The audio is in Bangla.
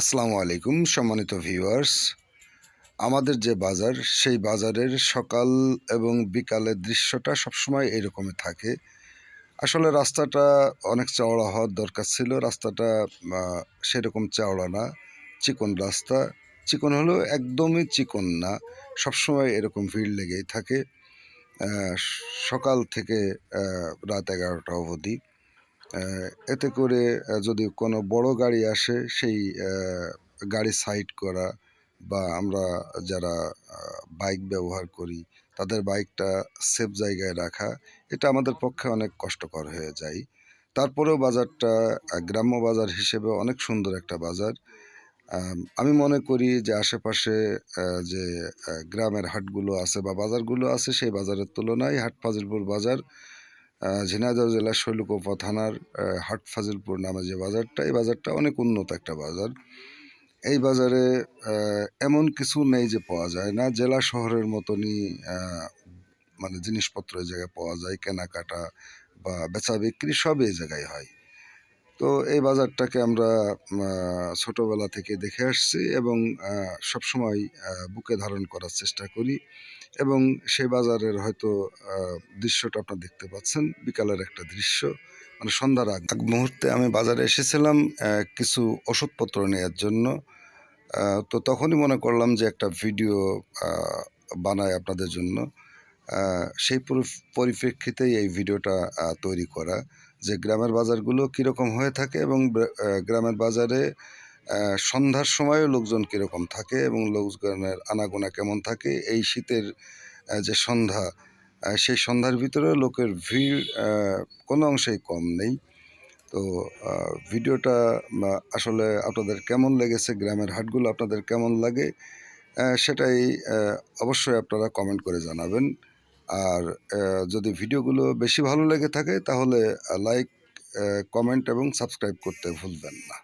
আসসালামু আলাইকুম, সম্মানিত ভিউয়ার্স। আমাদের যে বাজার, সেই বাজারের সকাল এবং বিকালের দৃশ্যটা সবসময় এরকমই থাকে। আসলে রাস্তাটা অনেক চওড়া হওয়ার দরকার ছিল, রাস্তাটা সেরকম চওড়া না, চিকন রাস্তা। চিকন হলেও একদমই চিকন না, সবসময় এরকম ভিড় লেগেই থাকে। সকাল থেকে রাত এগারোটা অবধি। এতে করে যদি কোনো বড় গাড়ি আসে, সেই গাড়ি সাইড করা বা আমরা যারা বাইক ব্যবহার করি, তাদের বাইকটা সেফ জায়গায় রাখা, এটা আমাদের পক্ষে অনেক কষ্টকর হয়ে যায়। তারপরেও বাজারটা গ্রাম্য বাজার হিসেবে অনেক সুন্দর একটা বাজার। আমি মনে করি যে আশেপাশে যে গ্রামের হাটগুলো আছে বা বাজারগুলো আছে, সেই বাজারের তুলনায় হাট ফাজিলপুর বাজার ঝিনাইদহ জেলার শৈলকোপা থানার হাট ফাজিলপুর নামে যে বাজারটা। এই বাজারটা অনেক উন্নত একটা বাজার। এই বাজারে এমন কিছু নেই যে পাওয়া যায় না। জেলা শহরের মতনই মানে জিনিসপত্র এই জায়গায় পাওয়া যায়, কেনাকাটা বা বেচা বিক্রি সব এই জায়গায় হয়। তো এই বাজারটাকে আমরা ছোটবেলা থেকে দেখে আসছি এবং সবসময় বুকে ধারণ করার চেষ্টা করি এবং সেই বাজারের হয়তো দৃশ্যটা আপনারা দেখতে পাচ্ছেন। বিকালের একটা দৃশ্য। মানে সন্ধ্যার আগ আগ মুহূর্তে আমি বাজারে এসেছিলাম কিছু ওষুধপত্র নেওয়ার জন্য। তো তখনই মনে করলাম যে একটা ভিডিও বানায় আপনাদের জন্য। সেই পরিপ্রেক্ষিতেই এই ভিডিওটা তৈরি করা। যে গ্রামের বাজারগুলো কীরকম হয়ে থাকে এবং গ্রামের বাজারে সন্ধ্যার সময়ও লোকজন কীরকম থাকে এবং লোকজনের আনাগোনা কেমন থাকে, এই শীতের যে সন্ধ্যা সেই সন্ধ্যার ভিতরে লোকের ভিড় কোনো অংশেই কম নেই। তো ভিডিওটা আসলে আপনাদের কেমন লেগেছে, গ্রামের হাটগুলো আপনাদের কেমন লাগে সেটাই অবশ্যই আপনারা কমেন্ট করে জানাবেন। আর যদি ভিডিওগুলো বেশি ভালো লেগে থাকে তাহলে লাইক কমেন্ট এবং সাবস্ক্রাইব করতে ভুলবেন না।